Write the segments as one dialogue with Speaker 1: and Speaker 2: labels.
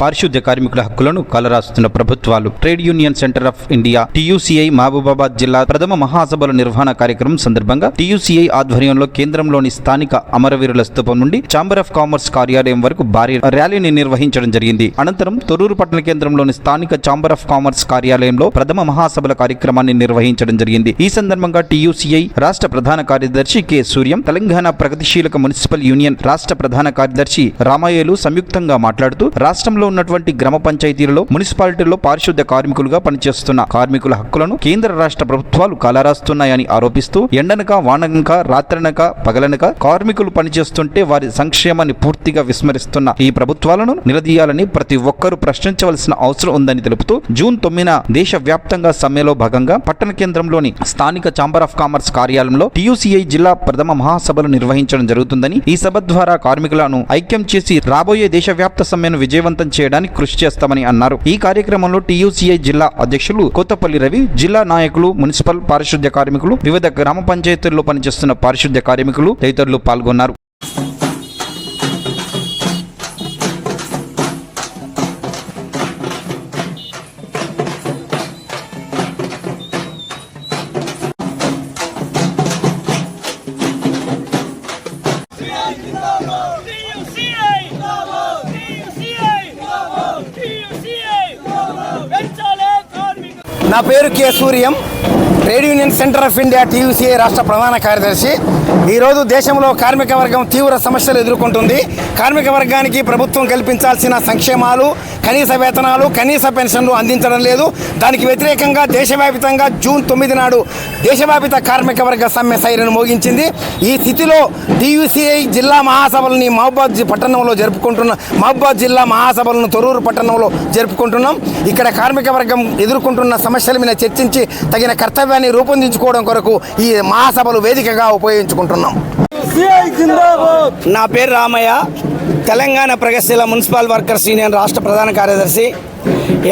Speaker 1: పారిశుద్ధ్య కార్మికుల హక్కులను కలరాస్తున్న ప్రభుత్వాలు. Trade union centre of India TUCI Mahabubabad జిల్లా ప్రథమ మహాసభల నిర్వహణ కార్యక్రమం సందర్భంగా టీయూసీఐ ఆధ్వర్యంలో కేంద్రంలోని స్థానిక అమరవీరుల స్థూపం నుండి ఛాంబర్ ఆఫ్ కామర్స్ కార్యాలయం వరకు భారీ ర్యాలీని నిర్వహించడం జరిగింది. అనంతరం తొర్రూరు పట్టణ కేంద్రంలోని స్థానిక ఛాంబర్ ఆఫ్ కామర్స్ కార్యాలయంలో ప్రథమ మహాసభల కార్యక్రమాన్ని నిర్వహించడం జరిగింది. ఈ సందర్భంగా టీయూసీఐ రాష్ట్ర ప్రధాన కార్యదర్శి కె. సూర్యం తెలంగాణ ప్రగతిశీలక మున్సిపల్ యూనియన్ రాష్ట్ర ప్రధాన కార్యదర్శి రామాయలు సంయుక్తంగా మాట్లాడుతూ రాష్ట్రంలో ఉన్నటువంటి గ్రామ పంచాయతీలలో మున్సిపాలిటీల్లో పారిశుద్ధ కార్మికులుగా పనిచేస్తున్న కార్మికుల హక్కులను కేంద్ర రాష్ట్ర ప్రభుత్వాలు కాలరాస్తున్నాయని ఆరోపిస్తూ ఎండనక వానక రాత్రనక పగలనక కార్మికులు పనిచేస్తుంటే వారి సంక్షేమాన్ని పూర్తిగా విస్మరిస్తున్న ఈ ప్రభుత్వాలను నిలదీయాలని ప్రతి ఒక్కరూ ప్రశ్నించవలసిన అవసరం ఉందని తెలుపుతూ జూన్ తొమ్మిదిన దేశవ్యాప్తంగా సమ్మెలో భాగంగా పట్టణ కేంద్రంలోని స్థానిక ఛాంబర్ ఆఫ్ కామర్స్ కార్యాలయంలో టీయూసీఐ జిల్లా ప్రథమ మహాసభలు నిర్వహించడం జరుగుతుందని ఈ సభ ద్వారా కార్మికులను ఐక్యం చేసి రాబోయే దేశవ్యాప్త సమ్మెను విజయవంతం చేయడానికి కృషి చేస్తామని అన్నారు. ఈ కార్యక్రమంలో టీయూసీఐ జిల్లా అధ్యక్షులు కొత్తపల్లి రవి జిల్లా నాయకులు మున్సిపల్ పారిశుద్ధ్య కార్మికులు వివిధ గ్రామ పంచాయతీల్లో పనిచేస్తున్న పారిశుద్ధ్య కార్మికులు తదితరులు పాల్గొన్నారు.
Speaker 2: నా పేరు K Suryam. Trade union centre of India TUCI రాష్ట్ర ప్రధాన కార్యదర్శి. ఈరోజు దేశంలో కార్మిక వర్గం తీవ్ర సమస్యలు ఎదుర్కొంటుంది. కార్మిక వర్గానికి ప్రభుత్వం కల్పించాల్సిన సంక్షేమాలు కనీస వేతనాలు కనీస పెన్షన్లు అందించడం లేదు. దానికి వ్యతిరేకంగా దేశవ్యాప్తంగా జూన్ తొమ్మిది నాడు దేశవ్యాపిత కార్మిక వర్గ సమ్మె సైరను మోగించింది. ఈ స్థితిలో టీయూసీఐ జిల్లా మహాసభలని మహబాద్ జి- పట్టణంలో జరుపుకుంటున్న మహబాద్ జిల్లా మహాసభలను తొరూరు పట్టణంలో జరుపుకుంటున్నాం. ఇక్కడ కార్మిక వర్గం ఎదుర్కొంటున్న సమస్యల మీద చర్చించి తగిన కర్తవ్యాన్ని రూపొందించుకోవడం కొరకు ఈ మహాసభలు వేదికగా ఉపయోగించుకుంటున్నాం. నా పేరు రామయ్య. తెలంగాణ ప్రగతిశీల మున్సిపల్ వర్కర్స్ యూనియన్ రాష్ట్ర ప్రధాన కార్యదర్శి.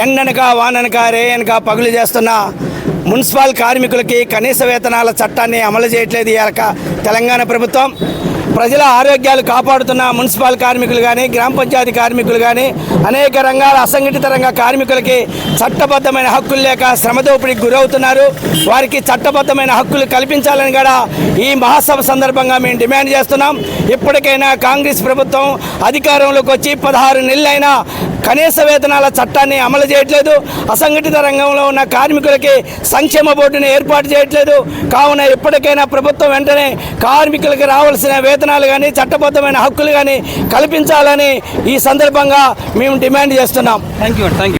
Speaker 2: ఎండనక వాననక రేయనక పగులు చేస్తున్న మున్సిపల్ కార్మికులకి కనీస వేతనాల చట్టాన్ని అమలు చేయట్లేదు ఈ యొక్క తెలంగాణ ప్రభుత్వం. ప్రజల ఆరోగ్యాలు కాపాడుతున్న మున్సిపల్ కార్మికులు కానీ గ్రామ పంచాయతీ కార్మికులు కానీ అనేక రంగాల అసంఘటిత రంగ కార్మికులకి చట్టబద్ధమైన హక్కులు లేక శ్రమదోపిడికి గురవుతున్నారు. వారికి చట్టబద్ధమైన హక్కులు కల్పించాలని కూడా ఈ మహాసభ సందర్భంగా మేము డిమాండ్ చేస్తున్నాం. ఇప్పటికైనా కాంగ్రెస్ ప్రభుత్వం అధికారంలోకి వచ్చి పదహారు నెలలైనా కనీస వేతనాల చట్టాన్ని అమలు చేయట్లేదు. అసంఘటిత రంగంలో ఉన్న కార్మికులకి సంక్షేమ బోర్డుని ఏర్పాటు చేయట్లేదు. కావున ఇప్పటికైనా ప్రభుత్వం వెంటనే కార్మికులకి రావాల్సిన వేతనాలు కానీ చట్టబద్ధమైన హక్కులు కానీ కల్పించాలని ఈ సందర్భంగా మేము డిమాండ్ చేస్తున్నాం.
Speaker 1: Thank you thank you